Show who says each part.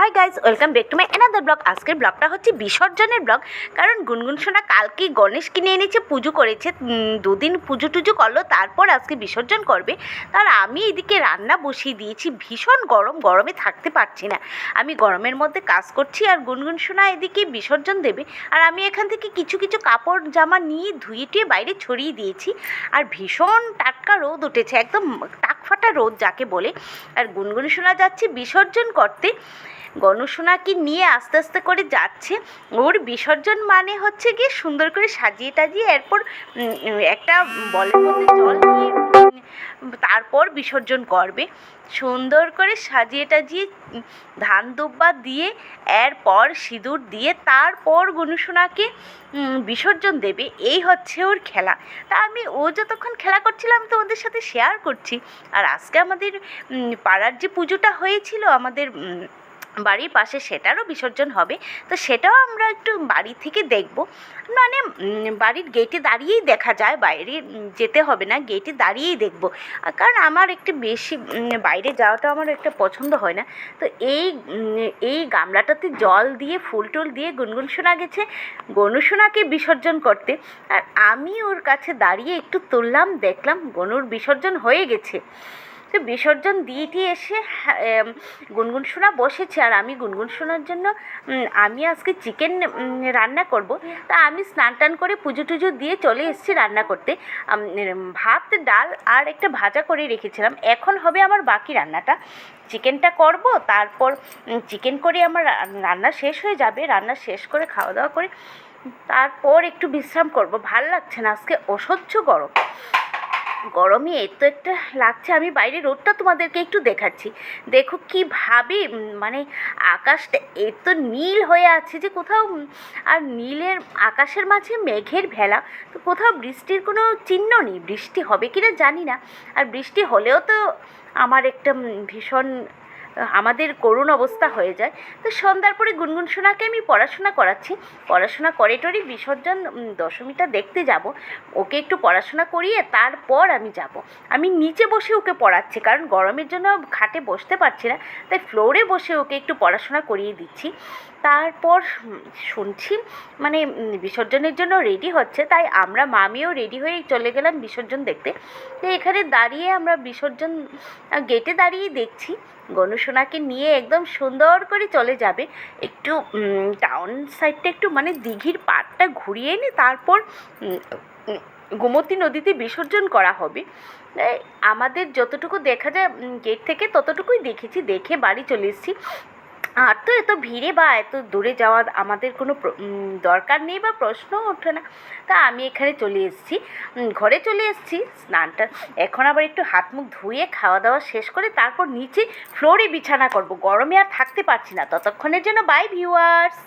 Speaker 1: Hi guys welcome back to my another blog আজকের ব্লগটা হচ্ছে বিসর্জনের ব্লগ কারণ গুনগুন সোনা কালকে গণেশ কিনে এনেছে, পুজো করেছে। দুদিন পুজো টুজো করল, তারপর আজকে বিসর্জন করবে। তার আমি এদিকে রান্না বসিয়ে দিয়েছি। ভীষণ গরম, গরমে থাকতে পারছি না। আমি গরমের মধ্যে কাজ করছি আর গুনগুন সোনা এদিকে বিসর্জন দেবে। আর আমি এখান থেকে কিছু কিছু কাপড় জামা নিয়ে ধুয়ে টুয়ে বাইরে ছড়িয়ে দিয়েছি। আর ভীষণ টাটকা রোদ উঠেছে, একদম টাকফাটা রোদ যাকে বলে। আর গুনগুন সোনা যাচ্ছে বিসর্জন করতে। গণসোনাকে নিয়ে আস্তে আস্তে করে যাচ্ছে। ওর বিসর্জন মানে হচ্ছে গিয়ে সুন্দর করে সাজিয়ে টাজিয়ে এরপর একটা বলের মধ্যে জল নিয়ে তারপর বিসর্জন করবে। সুন্দর করে সাজিয়ে টাজিয়ে ধান দুব্বা দিয়ে, এরপর সিঁদুর দিয়ে, তারপর গনুসোনাকে বিসর্জন দেবে। এই হচ্ছে ওর খেলা। তা আমি ও যতক্ষণ খেলা করছিলাম আমি তোমাদের সাথে শেয়ার করছি। আর আজকে আমাদের পাড়ার যে পুজোটা হয়েছিল, আমাদের বাড়ির পাশে সেটারও বিসর্জন হবে। তো সেটাও আমরা একটু বাড়ি থেকে দেখব। মানে বাড়ির গেটে দাঁড়িয়েই দেখা যায়, বাইরে যেতে হবে না গেটে দাঁড়িয়েই দেখব। কারণ আমার একটু বেশি বাইরে যাওয়াটা আমার একটা পছন্দ হয় না। তো এই এই গামলাটাতে জল দিয়ে, ফুল টুল দিয়ে গুনগুন শোনা গেছে গনুসোনাকে বিসর্জন করতে। আর আমি ওর কাছে দাঁড়িয়ে একটু তুললাম, দেখলাম গনুর বিসর্জন হয়ে গেছে। তো বিসর্জন দিয়ে এসে গুনগুন সোনা বসেছে। আর আমি গুনগুন সোনার জন্য আমি আজকে চিকেন রান্না করব। তা আমি স্নান টান করে পুজো টুজো দিয়ে চলে এসেছি রান্না করতে। ভাত, ডাল আর একটা ভাজা করে রেখেছিলাম। এখন হবে আমার বাকি রান্নাটা। চিকেনটা করব, তারপর চিকেন করে আমার রান্না শেষ হয়ে যাবে। রান্না শেষ করে খাওয়া দাওয়া করে, তারপর একটু বিশ্রাম করব। ভালো লাগছে না, আজকে অসহ্য গরম। গরমে এত একটা লাগছে। আমি বাইরে রোডটা তোমাদেরকে একটু দেখাচ্ছি। দেখো কীভাবে ভাবে মানে আকাশটা এত নীল হয়ে আছে যে কোথাও আর নীলের, আকাশের মাঝে মেঘের ভেলা। তো কোথাও বৃষ্টির কোনো চিহ্ন নেই। বৃষ্টি হবে কি না জানি না। আর বৃষ্টি হলেও তো আমার একটা ভীষণ আমাদের করুণ অবস্থা হয়ে যায়। তো সন্ধ্যার পরে গুনগুন সোনাকে আমি পড়াশোনা করাচ্ছি। পড়াশোনা করে টরে বিসর্জন দশমীটা দেখতে যাব। ওকে একটু পড়াশোনা করিয়ে তারপর আমি যাব। আমি নিচে বসে ওকে পড়াচ্ছি, কারণ গরমের জন্য খাটে বসতে পারছি না। তাই ফ্লোরে বসে ওকে একটু পড়াশোনা করিয়ে দিচ্ছি। তারপর শুনছি মানে বিসর্জনের জন্য রেডি হচ্ছে। তাই আমরা মামিও রেডি হয়ে চলে গেলাম বিসর্জন দেখতে। তো এখানে দাঁড়িয়ে আমরা বিসর্জন গেটে দাঁড়িয়ে দেখছি। গণসোনাকে নিয়ে একদম সুন্দর করে চলে যাবে। একটু টাউন সাইডটা একটু মানে দিঘির পাড়টা ঘুরিয়ে এনে তারপর গোমতী নদীতে বিসর্জন করা হবে। আমাদের যতটুকু দেখা যায় গেট থেকে ততটুকুই দেখেছি, দেখে বাড়ি চলে এসেছি। আর তো এত ভিড়ে বা এত দূরে যাওয়ার আমাদের কোনো দরকার নেই বা প্রশ্ন ওঠে না। তা আমি এখানে চলে এসেছি। ঘরে চলে এসেছি স্নানটা এখন আবার একটু হাত মুখ ধুয়ে খাওয়া দাওয়া শেষ করে তারপর নিচে ফ্লোরে বিছানা করব। গরমে আর থাকতে পারছি না। ততক্ষণের জন্য বাই ভিউয়ার্স